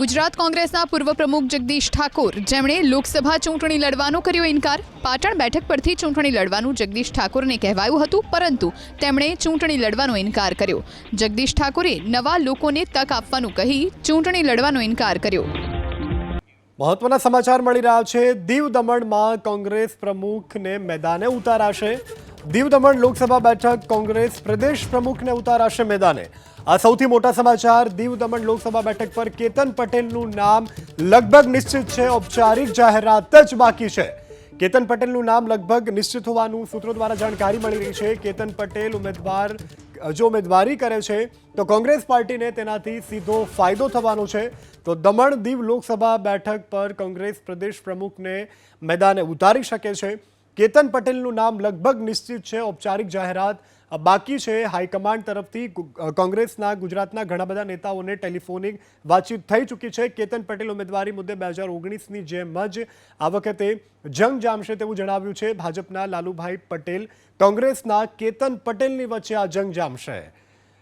ગુજરાત કોંગ્રેસના પૂર્વ પ્રમુખ જગદીશ ઠાકોર, જેમણે લોકસભા ચૂંટણી લડવાનો કર્યો ઇનકાર. પાટણ બેઠક પરથી ચૂંટણી લડવાનું જગદીશ ઠાકોરને કહેવાયું હતું, પરંતુ તેમણે ચૂંટણી લડવાનો ઇનકાર કર્યો. જગદીશ ઠાકોરે નવા લોકોને તક આપવાનું કહી ચૂંટણી લડવાનો ઇનકાર કર્યો. મહત્વના સમાચાર મળી રહ્યા છે. દીવ દમણમાં કોંગ્રેસ પ્રમુખને મેદાને ઉતારાશે. દીવ દમણ લોકસભા બેઠક કોંગ્રેસ પ્રદેશ પ્રમુખને ઉતારાશે મેદાને. આ સૌથી મોટા સમાચાર, દીવ દમણ લોકસભા બેઠક પર કેતન પટેલનું નામ લગભગ નિશ્ચિત છે, ઔપચારિક જાહેરાત જ બાકી છે. કેતન પટેલનું નામ લગભગ નિશ્ચિત હોવાનું સૂત્રો દ્વારા જાણકારી મળી રહી છે. કેતન પટેલ ઉમેદવાર, જો ઉમેદવારી કરે છે, તો કોંગ્રેસ પાર્ટીને તેનાથી સીધો ફાયદો થવાનો છે. તો દમણ દીવ લોકસભા બેઠક પર કોંગ્રેસ પ્રદેશ પ્રમુખને મેદાને ઉતારી શકે છે. કેતન પટેલનું નામ લગભગ નિશ્ચિત છે, ઔપચારિક જાહેરાત. બાકી છે, હાઈકમાન્ડ તરફથી કોંગ્રેસના, ગુજરાતના ઘણા બધા નેતાઓને ટેલિફોનિક વાતચીત થઈ ચૂકી છે. કેતન પટેલ ઉમેદવારી મુદ્દે બે હજાર ઓગણીસની જેમ જ આ વખતે જંગ જામશે તેવું જણાવ્યું છે. ભાજપના લાલુભાઈ પટેલ કોંગ્રેસના કેતન પટેલની વચ્ચે આ જંગ જામશે.